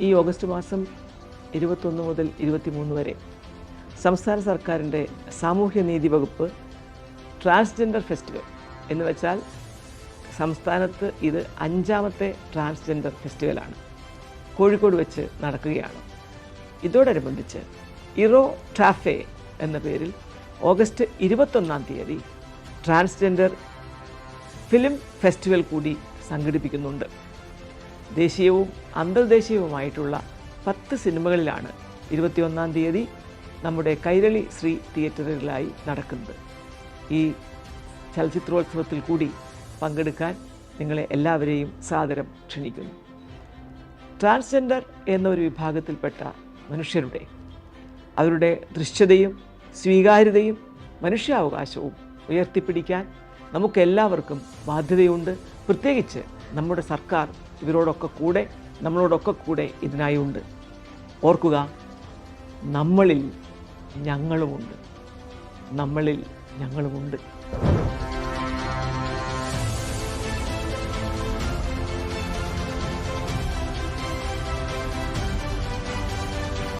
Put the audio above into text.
ഈ ഓഗസ്റ്റ് മാസം ഇരുപത്തൊന്ന് മുതൽ ഇരുപത്തിമൂന്ന് വരെ സംസ്ഥാന സർക്കാരിന്റെ സാമൂഹ്യനീതി വകുപ്പ് ട്രാൻസ്ജെൻഡർ ഫെസ്റ്റിവൽ എന്ന് വെച്ചാൽ സംസ്ഥാനത്ത് ഇത് അഞ്ചാമത്തെ ട്രാൻസ്ജെൻഡർ ഫെസ്റ്റിവലാണ്. കോഴിക്കോട് വെച്ച് നടക്കുകയാണ്. ഇതോടനുബന്ധിച്ച് ഇറോ ട്രാഫെ എന്ന പേരിൽ ഓഗസ്റ്റ് ഇരുപത്തൊന്നാം തീയതി ട്രാൻസ്ജെൻഡർ ഫിലിം ഫെസ്റ്റിവൽ കൂടി സംഘടിപ്പിക്കുന്നുണ്ട്. ദേശീയവും അന്തർദേശീയവുമായിട്ടുള്ള പത്ത് സിനിമകളിലാണ് ഇരുപത്തിയൊന്നാം തീയതി നമ്മുടെ കൈരളി ശ്രീ തിയേറ്ററുകളിലായി നടക്കുന്നത്. ഈ ചലച്ചിത്രോത്സവത്തിൽ കൂടി പങ്കെടുക്കാൻ നിങ്ങളെ എല്ലാവരെയും സാദരം ക്ഷണിക്കുന്നു. ട്രാൻസ്ജെൻഡർ എന്നൊരു വിഭാഗത്തിൽപ്പെട്ട മനുഷ്യരുടെ അവരുടെ ദൃശ്യതയും സ്വീകാര്യതയും മനുഷ്യാവകാശവും ഉയർത്തിപ്പിടിക്കാൻ നമുക്കെല്ലാവർക്കും ബാധ്യതയുണ്ട്. പ്രത്യേകിച്ച് നമ്മുടെ സർക്കാർ ഇവരോടൊക്കെ കൂടെ നമ്മളോടൊക്കെ കൂടെ ഇതിനായി ഉണ്ട്. ഓർക്കുക നമ്മളിൽ ഞങ്ങളുമുണ്ട് നമ്മളിൽ ഞങ്ങളുമുണ്ട്